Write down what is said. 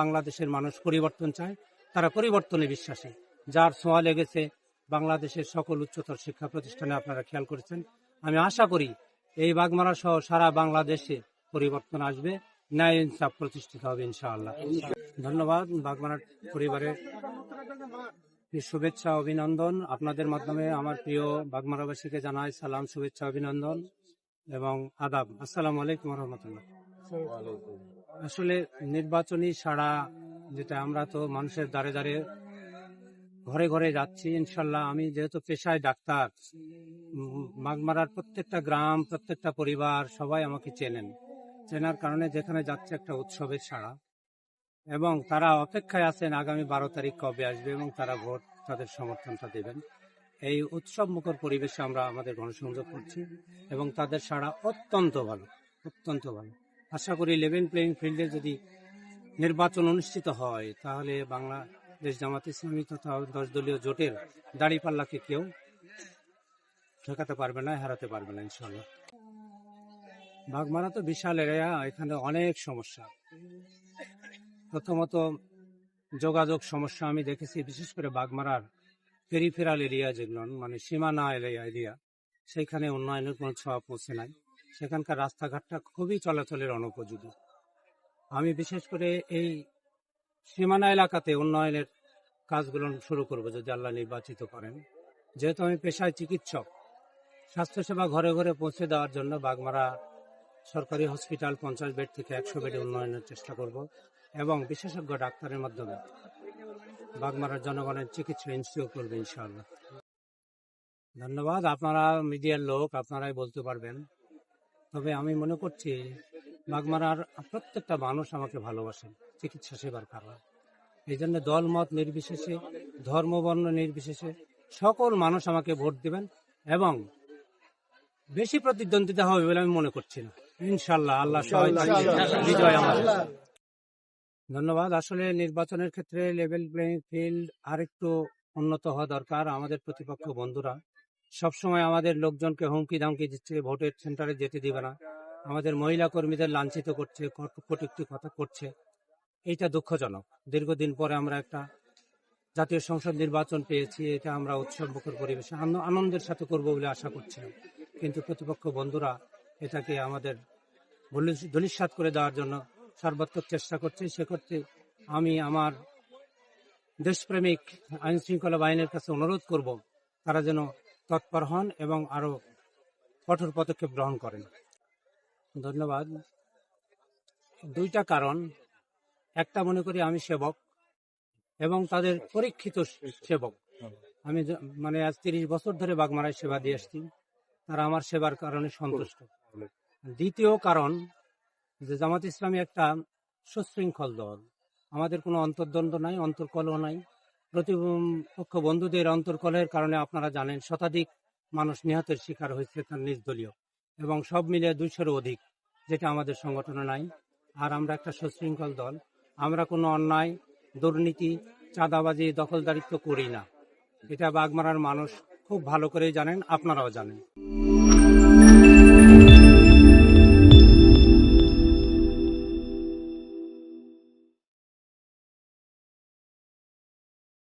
বাংলাদেশের মানুষ পরিবর্তন চায়, তারা পরিবর্তনে বিশ্বাসী। যার ছোঁয়া লেগেছে বাংলাদেশের সকল উচ্চতর শিক্ষা প্রতিষ্ঠানে আপনারা খেয়াল করেছেন। আমি আশা করি এই বাগমারা সহ সারা বাংলাদেশে পরিবর্তন আসবে, ন্যায় ইনসাফ প্রতিষ্ঠিত হবে ইনশাআল্লাহ। ধন্যবাদ বাগমারার পরিবারের। শুভেচ্ছা, অভিনন্দন। আপনাদের মাধ্যমে আমার প্রিয় বাগমারাবাসীকে জানাই সালাম, শুভেচ্ছা, অভিনন্দন এবং আদাব। আসসালামু আলাইকুম রহমতুল্লাহ। আসলে নির্বাচনী সারা যেটা আমরা তো মানুষের দ্বারে দ্বারে ঘরে ঘরে যাচ্ছি, ইনশাল্লাহ আমি যেহেতু পেশায় ডাক্তার মাগমারার প্রত্যেকটা গ্রাম, প্রত্যেকটা পরিবার সবাই আমাকে চেনেন। চেনার কারণে যেখানে যাচ্ছে একটা উৎসবের সাড়া। এবং তারা অপেক্ষায় আছেন আগামী বারো তারিখ কবে আসবে এবং তারা ভোট, তাদের সমর্থনটা দেবেন। এই উৎসব মুখর পরিবেশে আমরা আমাদের গণসংযোগ করছি এবং তাদের সাড়া অত্যন্ত ভালো অত্যন্ত ভালো। আশা করি লেভেল প্লেইং ফিল্ডে যদি নির্বাচন অনুষ্ঠিত হয়, তাহলে বাংলাদেশ জামাত ইসলামী তথা দশ দলীয় জোটের দাড়িপাল্লাকে কেউ ঠেকাতে পারবে না, হারাতে পারবে না ইনশাল্লাহ বাগমারা তো বিশাল এরিয়া এখানে অনেক সমস্যা। প্রথমত যোগাযোগ সমস্যা আমি দেখেছি, বিশেষ করে বাগমারার পেরিফেরাল এরিয়া যেগুলো মানে সীমানা এরিয়া এরিয়া সেখানে উন্নয়নের কোনো ছোঁয়া পৌঁছে নাই। সেখানকার রাস্তাঘাটটা খুবই চলাচলের অনুপযোগী। আমি বিশেষ করে এই সীমানা এলাকাতে উন্নয়নের কাজগুলো শুরু করব যদি আল্লাহ নির্বাচিত করেন। যেহেতু আমি পেশায় চিকিৎসক, স্বাস্থ্যসেবা ঘরে ঘরে পৌঁছে দেওয়ার জন্য বাগমারা সরকারি হসপিটাল পঞ্চাশ বেড থেকে একশো বেডে উন্নয়নের চেষ্টা করব এবং বিশেষজ্ঞ ডাক্তারের মাধ্যমে বাগমারার জনগণের চিকিৎসা ইনস্টিটিউট করবে ইনশাআল্লাহ। ধন্যবাদ। আপনারা মিডিয়ার লোক, আপনারাই বলতে পারবেন। তবে আমি মনে করছি বাগমারার প্রত্যেকটা মানুষ আমাকে ভালোবাসেন চিকিৎসা সেবার কারণে। এই জন্য দল মত নির্বিশেষে ধর্ম বর্ণ নির্বিশেষে সকল মানুষ আমাকে ভোট দেবেন এবং বেশি প্রতিদ্বন্দ্বিতা হবে বলে আমি মনে করছি না। ইনশাল্লাহ আল্লাহ বিজয় আমাদের ধন্যবাদ। আসলে নির্বাচনের ক্ষেত্রে লেভেল প্লেইং ফিল্ড আরেকটু উন্নত হওয়া দরকার আমাদের প্রতিপক্ষ বন্ধুরা। সবসময় আমাদের লোকজনকে হুমকি ধামকি দিচ্ছে, ভোটের সেন্টারে যেতে দিবে না। আমাদের মহিলা কর্মীদের লাঞ্ছিত করছে কট- কটূক্তি কথা করছে। এইটা দুঃখজনক। দীর্ঘদিন পরে আমরা একটা জাতীয় সংসদ নির্বাচন পেয়েছি, এটা আমরা উৎসব মুখর পরিবেশে আন- আনন্দের সাথে করব বলে আশা করছি কিন্তু প্রতিপক্ষ বন্ধুরা এটাকে আমাদের দলিসাত করে দেওয়ার জন্য সর্বাত্মক চেষ্টা করছে। সেক্ষেত্রে আমি আমার দেশপ্রেমিক আইন শৃঙ্খলা বাহিনীর কাছে অনুরোধ করব, তারা যেন তৎপর হন এবং আরও কঠোর পদক্ষেপ গ্রহণ করেন। ধন্যবাদ। দুইটা কারণ। একটা মনে করি আমি সেবক এবং তাদের পরীক্ষিত সেবক। আমি মানে আজ তিরিশ বছর ধরে বাগমারায় সেবা দিয়ে আসছি। তারা আমার সেবার কারণে সন্তুষ্ট। দ্বিতীয় কারণ যে জামাত ইসলামী একটা সুশৃঙ্খল দল। আমাদের কোনো অন্তর্দ্বন্দ্ব নাই, অন্তর্কলহ নাই। প্রতিপক্ষ বন্ধুদের অন্তর্কলহের কারণে আপনারা জানেন শতাধিক মানুষ নিহতের শিকার হয়েছে তার নিজ দলীয়। এবং সব মিলে দুইশোরও অধিক, যেটা আমাদের সংগঠনে নাই। আর আমরা একটা সুশৃঙ্খল দল। আমরা কোনো অন্যায়, দুর্নীতি, চাঁদাবাজি, দখলদারিত্ব করি না। এটা বাগমারার মানুষ খুব ভালো করেই জানেন, আপনারাও জানেন।